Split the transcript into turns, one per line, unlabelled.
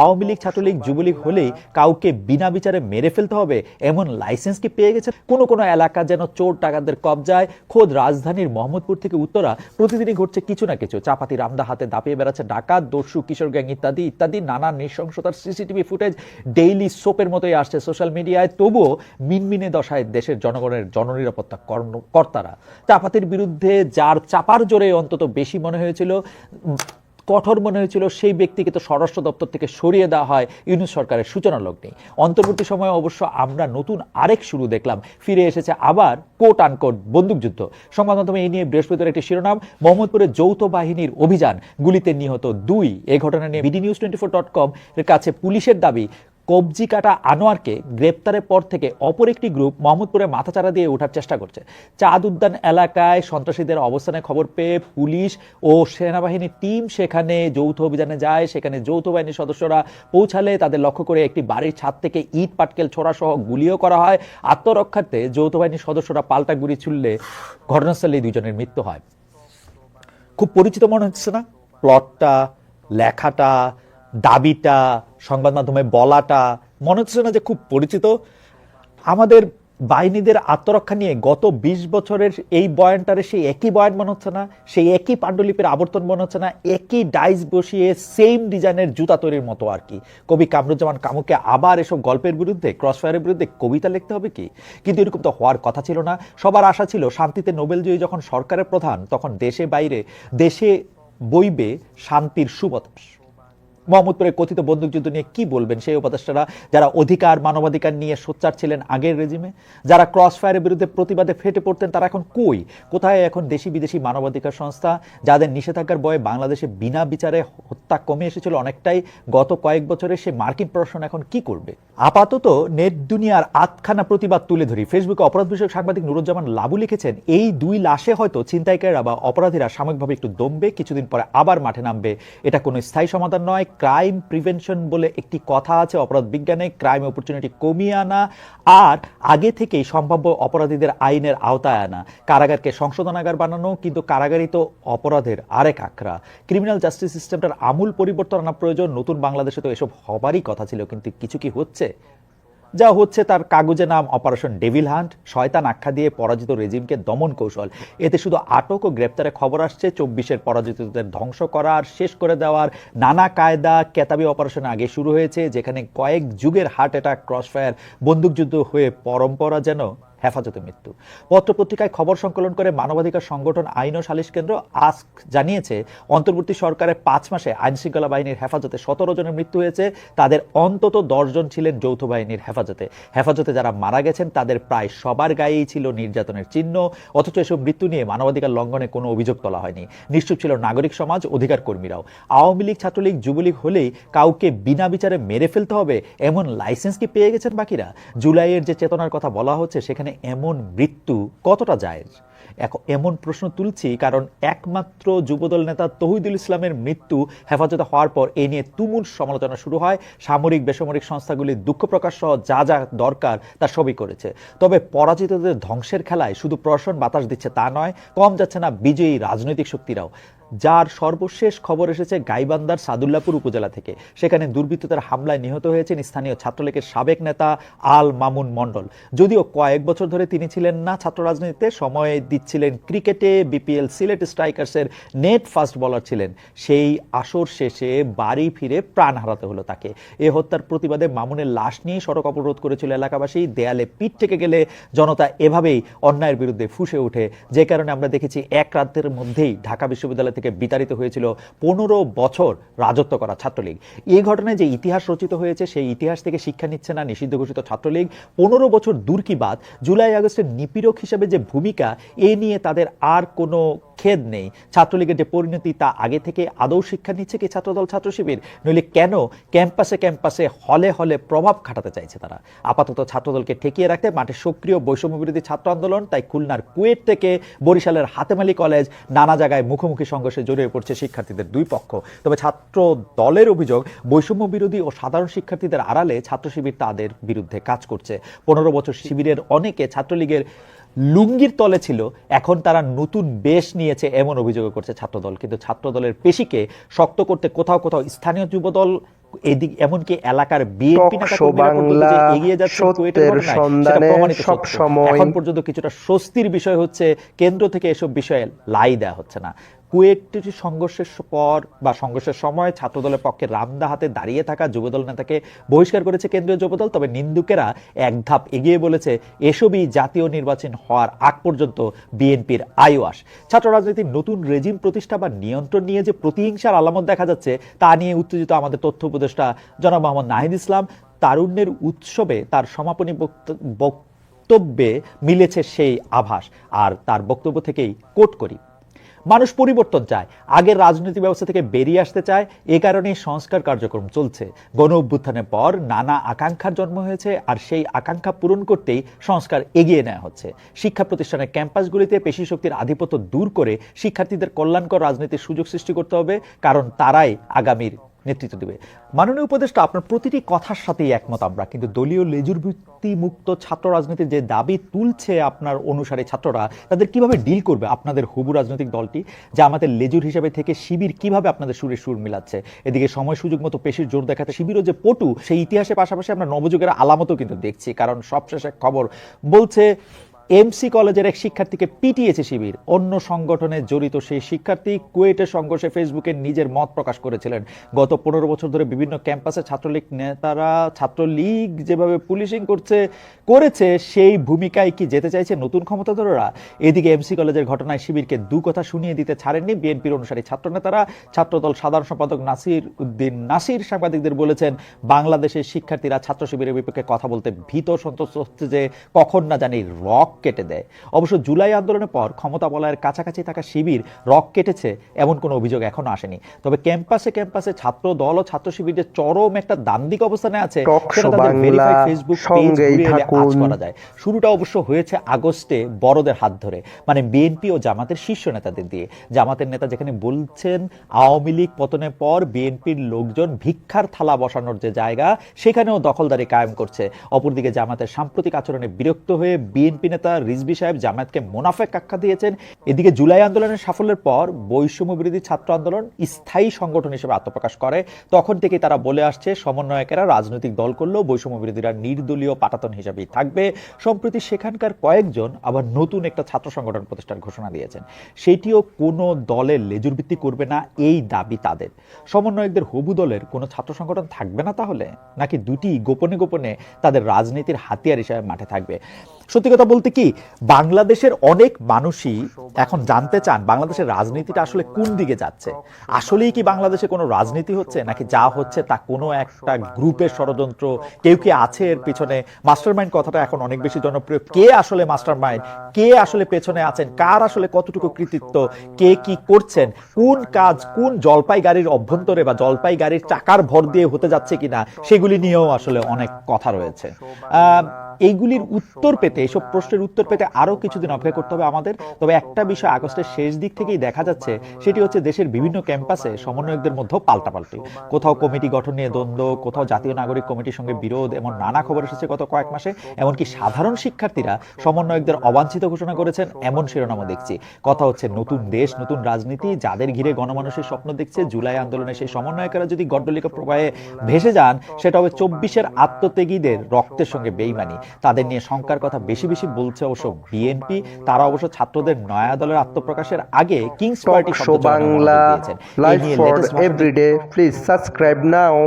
আওয়ামী লীগ, ছাত্রলীগ, যুবলীগ হলেই কাউকে বিনা বিচারে মেরে ফেলতে হবে। এমন লাইসেন্স কি পেয়ে গেছে কোনো কোনো এলাকা যেন চোর টাকাদের কবজায়। খোদ রাজধানীর মোহাম্মদপুর থেকে উত্তরা। প্রতিদিনই ঘটছে কিছু না কিছু। চাপাতি রামদা হাতে দাপিয়ে বেড়াচ্ছে ডাকাত, দস্যু, কিশোর গ্যাং ইত্যাদি ইত্যাদি। নানা নৃশংসতার সিসিটিভি ফুটেজ ডেইলি সোপের মতোই আসছে সোশ্যাল মিডিয়ায় তবুও মিনমিনে দশায় দেশের জনগণের জননিরাপত্তা কর্তারা। চাপাতির বিরুদ্ধে যার চাপার জোরে অন্তত বেশি মনে হয়েছিল কঠোর মনে হয়েছিল, সেই ব্যক্তিকে তো স্বরাষ্ট্র দপ্তর থেকে সরিয়ে দেওয়া হয়, ইউনুস সরকারের সূচনা লগ্নে। অন্তর্বর্তী সময়ে অবশ্য আমরা নতুন আরেক শুরু দেখলাম, ফিরে এসেছে আবার কোট আনকোট বন্দুকযুদ্ধ। সংবাদ মাধ্যমে এই নিয়ে বৃহস্পতিবার একটি শিরোনাম, মোহাম্মদপুরে যৌথ বাহিনীর অভিযান, গুলিতে নিহত দুই। এ ঘটনা নিয়ে BD news twenty four dot com এর কাছে পুলিশের দাবি কবজি কাটা আনোয়ারকে গ্রেপ্তারের পর থেকে অপর একটি গ্রুপ মোহাম্মদপুরে মাথাচাড়া দিয়ে ওঠার চেষ্টা করছে। চাঁদ উদ্যান এলাকায় সন্ত্রাসীদের অবস্থানের খবর পেয়ে পুলিশ ও সেনাবাহিনীর টিম সেখানে যৌথ অভিযানে যায়। সেখানে যৌথ বাহিনীর সদস্যরা পৌঁছালে তাদের লক্ষ্য করে একটি বাড়ির ছাদ থেকে ইট, পাটকেল ছোড়া সহ গুলিও করা হয়। আত্মরক্ষার্থে যৌথ বাহিনীর সদস্যরা পাল্টা গুলি ছুড়লে ঘটনাস্থলে দুজনের মৃত্যু হয়। খুব পরিচিত মনে হচ্ছে না? প্লটটা, লেখাটা দাবিটা, সংবাদ মাধ্যমে বলাটা, মনে হচ্ছে না যে খুব পরিচিত। আমাদের বাহিনীদের আত্মরক্ষা নিয়ে গত ২০ বছরের এই বয়ানটারে সেই একই বয়ান মনে হচ্ছে না, সেই একই পাণ্ডুলিপির আবর্তন মনে হচ্ছে না, একই ডাইস বসিয়ে সেম ডিজাইনের জুতা তৈরির মতো আর কি। কবি কামরুজ্জামান কামুকে আবার এসব গল্পের বিরুদ্ধে ক্রসফায়ারের বিরুদ্ধে কবিতা লিখতে হবে কি? কিন্তু এরকম তো হওয়ার কথা ছিল না। সবার আশা ছিল শান্তিতে নোবেলজয়ী যখন সরকারের প্রধান, তখন দেশে বাইরে, দেশে বইবে শান্তির সুবতাস মোহাম্মদপুরের কথিত বন্দুকযুদ্ধ নিয়ে কি বলবেন? সেই উপদেষ্টারা যারা অধিকার, মানবাধিকার নিয়ে সোচ্চার ছিলেন আগের রেজিমে, যারা ক্রস ফায়ারের বিরুদ্ধে প্রতিবাদে ফেটে পড়তেন, তারা এখন কই? কোথায় এখন দেশি বিদেশি মানবাধিকার সংস্থা, যাদের নিষেধাজ্ঞার বয়ে বাংলাদেশে বিনা বিচারে হত্যা কমে এসেছিল অনেকটাই। গত কয়েক বছরে সে মার্কিন প্রশাসন এখন কি করবে? আপাতত নেট দুনিয়ার আতখানা প্রতিবাদ তুলে ধরি। ফেসবুকে অপরাধ বিষয়ক সাংবাদিক নুরুজ্জামান লাবু লিখেছেন, এই দুই লাশে হয়তো ছিনতাইকারীরা বা অপরাধীরা সাময়িকভাবে একটু দমবে, কিছুদিন পরে আবার মাঠে নামবে। এটা কোনো স্থায়ী সমাধান নয়। ক্রাইম প্রিভেনশন বলে একটি কথা আছে অপরাধ বিজ্ঞানে। ক্রাইম অপরচুনিটি কমিয়ে আনা আর আগে থেকেই সম্ভাব্য অপরাধীদের আইনের আওতায় আনা। কারাগারকে সংশোধনাগার বানানো, কিন্তু কারাগারই তো অপরাধের আরেক আখড়া। ক্রিমিনাল জাস্টিস সিস্টেমটার আমূল পরিবর্তন আনা প্রয়োজন। নতুন বাংলাদেশে তো এসব হবারই কথা ছিল, কিন্তু কিছু কি হচ্ছে? যা হচ্ছে তার কাগজে নাম অপারেশন ডেভিল হান্ট, শয়তান আখ্যা দিয়ে পরাজিত রেজিমকে দমন কৌশল। এতে শুধু আটক ও গ্রেপ্তারের খবর আসছে, চব্বিশের পরাজিতদের ধ্বংস করার শেষ করে দেওয়ার নানা কায়দা কেতাবি অপারেশন আগে শুরু হয়েছে, যেখানে কয়েক যুগের হার্ট অ্যাটাক, ক্রসফায়ার, বন্দুকযুদ্ধ হয়ে পরম্পরা যেন হেফাজতে মৃত্যু। পত্রপত্রিকায় খবর সংকলন করে মানবাধিকার সংগঠন আইন ও সালিশ কেন্দ্র আস্ক জানিয়েছে, অন্তর্বর্তী সরকারের পাঁচ মাসে আইন শৃঙ্খলা বাহিনীর হেফাজতে সতেরো জনের মৃত্যু হয়েছে। তাদের অন্তত জন ছিলেন যৌথ বাহিনীর হেফাজতে। হেফাজতে যারা মারা গেছেন, তাদের প্রায় সবার গায়েই ছিল নির্যাতনের চিহ্ন। অথচ এসব মৃত্যু নিয়ে মানবাধিকার লঙ্ঘনে কোনো অভিযোগ তোলা হয়নি। নিশ্চুপ ছিল নাগরিক সমাজ অধিকার কর্মীরাও আওয়ামী লীগ, ছাত্রলীগ, যুবলীগ হলেই কাউকে বিনা বিচারে মেরে ফেলতে হবে, এমন লাইসেন্স কি পেয়ে গেছেন বাকিরা? জুলাইয়ের যে চেতনার কথা বলা হচ্ছে, সেখানে এমন মৃত্যু কতটা জায়েজ? এমন প্রশ্ন তুলছি, কারণ একমাত্র যুবদল নেতা তহিদুল ইসলামের মৃত্যু হেফাজতে হওয়ার পর এ নিয়ে তুমুল সমালোচনা শুরু হয়। সামরিক, বেসামরিক সংস্থাগুলি দুঃখ প্রকাশ সহ যা যা দরকার তা সবই করেছে। তবে পরাজিতদের ধ্বংসের খেলায় শুধু প্রশাসন বাতাস দিচ্ছে তা নয়, কম যাচ্ছে না বিজয়ী রাজনৈতিক শক্তিরাও। যার সর্বশেষ খবর এসেছে গাইবান্দার সাদুল্লাপুর উপজেলা থেকে। সেখানে দুর্বৃত্তদের হামলায় নিহত হয়েছেন স্থানীয় ছাত্রলীগের সাবেক নেতা আল মামুন মণ্ডল। যদিও কয়েক বছর ধরে তিনি ছিলেন না ছাত্র রাজনীতিতে সময় দিচ্ছিলেন ক্রিকেটে, বিপিএল, সিলেট স্ট্রাইকার্সের নেট ফাস্ট বলার ছিলেন। সেই আসর শেষে বাড়ি ফিরে প্রাণ হারাতে হলো তাকে। এ হত্যার প্রতিবাদে মামুনের লাশ নিয়ে সড়ক অবরোধ করেছিল এলাকাবাসী। দেয়ালে পিঠ থেকে গেলে জনতা এভাবেই অন্যায়ের বিরুদ্ধে ফুসে ওঠে। যে কারণে আমরা দেখেছি এক রাতের মধ্যেই ঢাকা বিশ্ববিদ্যালয় থেকে বিতাড়িত হয়েছিল পনেরো বছর রাজত্ব করা ছাত্রলীগ। এই ঘটনায় যে ইতিহাস রচিত হয়েছে, সেই ইতিহাস থেকে শিক্ষা নিচ্ছে না নিষিদ্ধ ঘোষিত ছাত্রলীগ। পনেরো বছর দূর কি বাদ জুলাই, আগস্টের নিপীড়ক হিসেবে যে ভূমিকা এ নিয়ে তাদের আর কোনো খেদ নেই। ছাত্রলীগের যে পরিণতি তা আগে থেকে আদৌ শিক্ষা নিচ্ছে কি ছাত্রদল, ছাত্র শিবির? নইলে কেন ক্যাম্পাসে ক্যাম্পাসে হলে হলে প্রভাব খাটাতে চাইছে তারা? আপাতত ছাত্রদলকে ঠেকিয়ে রাখতে মাঠে সক্রিয় বৈষম্য বিরোধী ছাত্র আন্দোলন, তাই খুলনার কুয়েট থেকে বরিশালের হাতেমালি কলেজ নানা জায়গায় মুখোমুখি সংঘর্ষে জড়িয়ে পড়ছে শিক্ষার্থীদের দুই পক্ষ। তবে ছাত্র দলের অভিযোগ, বৈষম্য বিরোধী ও সাধারণ শিক্ষার্থীদের আড়ালে ছাত্র শিবির তাদের বিরুদ্ধে কাজ করছে। পনেরো বছর শিবিরের অনেকে ছাত্রলীগের লুঙ্গির তলে ছিল এখন তারা নতুন বেশ নিয়েছে এমন অভিযোগ করছে ছাত্রদল কিন্তু ছাত্রদলের পেশিকে শক্ত করতে কোথাও কোথাও স্থানীয় যুবদল এদিক এমনকি এলাকার বিএনপি
বাংলা,
এগিয়ে যাচ্ছে প্রমাণিত সত্য। এখন পর্যন্ত কিছুটা স্বস্তির বিষয় হচ্ছে কেন্দ্র থেকে এসব বিষয়ে লাই দেওয়া হচ্ছে না কুয়েটের সংঘর্ষের পর বা সংঘর্ষের সময় ছাত্রদলের পক্ষে রামদা হাতে দাঁড়িয়ে থাকা যুবদল নেতাকে বহিষ্কার করেছে কেন্দ্রীয় যুবদল। তবে নিন্দুকেরা এক ধাপ এগিয়ে বলেছে, এসবই জাতীয় নির্বাচন হওয়ার আগ পর্যন্ত বিএনপির আইওয়াস। ছাত্র রাজনীতির নতুন রেজিম প্রতিষ্ঠা বা নিয়ন্ত্রণ নিয়ে যে প্রতিহিংসার আলামত দেখা যাচ্ছে, তা নিয়ে উত্তেজিত আমাদের তথ্য উপদেষ্টা জনাব মোহাম্মদ নাহিদ ইসলাম। তারুণ্যের উৎসবে তার সমাপনী বক্ত- বক্তব্যে মিলেছে সেই আভাস। আর তার বক্তব্য থেকেই কোট করি। মানুষ পরিবর্তন চায়। আগের রাজনীতি ব্যবস্থা থেকে বেরিয়ে আসতে চায়। এ কারণেই সংস্কার কার্যক্রম চলছে। গণ অভ্যুত্থানের পর নানা আকাঙ্ক্ষার জন্ম হয়েছে আর সেই আকাঙ্ক্ষা পূরণ করতেই সংস্কার এগিয়ে নেওয়া হচ্ছে। শিক্ষা প্রতিষ্ঠানের ক্যাম্পাসগুলিতে পেশি শক্তির আধিপত্য দূর করে শিক্ষার্থীদের কল্যাণকর রাজনীতির সুযোগ সৃষ্টি করতে হবে, কারণ তারাই আগামীর নেতৃত্ব দেবে। মাননীয় উপদেষ্টা, আপনার প্রতিটি কথার সাথেই একমত আমরা। কিন্তু দলীয় লেজুর ভিত্তি মুক্ত ছাত্র রাজনীতির যে দাবি তুলছে আপনার অনুসারে ছাত্ররা, তাদের কীভাবে ডিল করবে আপনাদের হুবু রাজনৈতিক দলটি, যা আমাদের লেজুর হিসাবে থেকে শিবির কীভাবে আপনাদের সুরে সুর মিলাচ্ছে? এদিকে সময় সুযোগ মতো পেশির জোর দেখাতে শিবিরও যে পটু, সেই ইতিহাসের পাশাপাশি আমরা নবযুগের আলামতও কিন্তু দেখছি। কারণ সবশেষে খবর বলছে এমসি কলেজের এক শিক্ষার্থীকে পিটিয়েছে শিবির। অন্য সংগঠনে জড়িত সেই শিক্ষার্থী কুয়েটের সংঘর্ষে ফেসবুকে নিজের মত প্রকাশ করেছিলেন। গত পনেরো বছর ধরে বিভিন্ন ক্যাম্পাসে ছাত্রলীগ নেতারা, ছাত্রলীগ যেভাবে পুলিশিং করছে, করেছে, সেই ভূমিকায় কি যেতে চাইছে নতুন ক্ষমতাধররা? এদিকে এমসি কলেজের ঘটনায় শিবিরকে দু কথা শুনিয়ে দিতে ছাড়েননি বিএনপির অনুসারী ছাত্র নেতারা ছাত্রদল সাধারণ সম্পাদক নাসির উদ্দিন নাসির সাংবাদিকদের বলেছেন, বাংলাদেশের শিক্ষার্থীরা ছাত্র শিবিরের বিপক্ষে কথা বলতে ভীত সন্তোষ হচ্ছে যে কখন না জানি রক কেটে দেয়। অবশ্য জুলাই আন্দোলনের পর ক্ষমতা বলয়ের কাছাকাছি থাকা শিবির রক কেটেছে এমন কোনো অভিযোগ এখনও আসেনি। তবে ক্যাম্পাসে ক্যাম্পাসে ছাত্র দল ও ছাত্র শিবির যে চরম একটা দান্দিক অবস্থানে আছে সেটা তাদের ভেরিফাইড ফেসবুক পেজ ঘুরে এলে আজ করা যায়। শুরুটা অবশ্য হয়েছে আগস্টে বড়দের হাত ধরে মানে বিএনপি ও জামাতের শীর্ষ নেতাদের দিয়ে। জামাতের নেতা যেখানে বলছেন আওয়ামী লীগ পতনের পর বিএনপির লোকজন ভিক্ষার থালা বসানোর যে জায়গা সেখানেও দখলদারি কায়েম করছে। অপরদিকে জামাতের সাম্প্রতিক আচরণে বিরক্ত হয়ে বিএনপি নেতা রিজবি সাহেব জামায়াতকে মোনাফেক আখ্যা দিয়েছেন। এদিকে জুলাই আন্দোলনের সাফল্যের পর বৈষম্য বিরোধী ছাত্র আন্দোলন স্থায়ী সংগঠন হিসেবে আত্মপ্রকাশ করে। তখন থেকেই তারা বলে আসছে, সমন্বয়কেরা রাজনৈতিক দল করলেও বৈষম্য বিরোধীরা নির্দলীয় পাটাতন হিসেবেই থাকবে। সম্প্রতি সেখানকার কয়েকজন আবার নতুন একটা ছাত্র সংগঠন প্রতিষ্ঠার ঘোষণা দিয়েছেন। সেটিও কোনো দলের লেজুর ভিত্তি করবে না, এই দাবি তাদের। সমন্বয়কদের হবু দলের কোনো ছাত্র সংগঠন থাকবে না তাহলে? নাকি দুটি গোপনে গোপনে তাদের রাজনীতির হাতিয়ার হিসেবে মাঠে থাকবে? সত্যি কথা বলতে কি, বাংলাদেশের অনেক মানুষই এখন জানতে চান বাংলাদেশের রাজনীতিটা আসলে কোন দিকে যাচ্ছে। আসলেই কি বাংলাদেশে কোনো রাজনীতি হচ্ছে, নাকি যা হচ্ছে তা কোনো একটা গ্রুপের ষড়যন্ত্র? কেউ কি আছে এর পিছনে? মাস্টারমাইন্ড কথাটা এখন অনেক বেশি জনপ্রিয়। কে আসলে মাস্টারমাইন্ড? কে আসলে পেছনে আছেন? কার আসলে কতটুকু কৃতিত্ব? কে কি করছেন? কোন কাজ কোন জলপাই গাড়ির অভ্যন্তরে বা জলপাই গাড়ির চাকার ভর দিয়ে হতে যাচ্ছে কিনা, সেগুলি নিয়েও আসলে অনেক কথা রয়েছে। এইগুলির উত্তর পেতে এসব প্রশ্নের উত্তর পেতে আরও কিছুদিন অপেক্ষা করতে হবে আমাদের। তবে একটা বিষয় আগস্টের শেষ দিক থেকেই দেখা যাচ্ছে সেটি হচ্ছে দেশের বিভিন্ন ক্যাম্পাসে সমন্বয়কদের মধ্যে পাল্টাপাল্টি। কোথাও কমিটি গঠন নিয়ে দ্বন্দ্ব কোথাও জাতীয় নাগরিক কমিটির সঙ্গে বিরোধ এমন নানা খবর এসেছে গত কয়েক মাসে। এমনকি সাধারণ শিক্ষার্থীরা সমন্বয়কদের অবাঞ্ছিত ঘোষণা করেছেন এমন শিরোনামও দেখছি। কথা হচ্ছে নতুন দেশ নতুন রাজনীতি যাদের ঘিরে গণমানুষের স্বপ্ন দেখছে জুলাই আন্দোলনে সেই সমন্বয়কেরা যদি গড্ডলিকা প্রবাহে ভেসে যান সেটা হবে চব্বিশের আত্মত্যাগীদের রক্তের সঙ্গে বেইমানি। তাদের নিয়ে শঙ্কার কথা বেশি বেশি বলছে অবশ্য বিএনপি তারা অবশ্য ছাত্রদের নয়া দলের আত্মপ্রকাশের আগে কিংস পার্টি
শো
শব্দ
Bangla live for everyday please subscribe now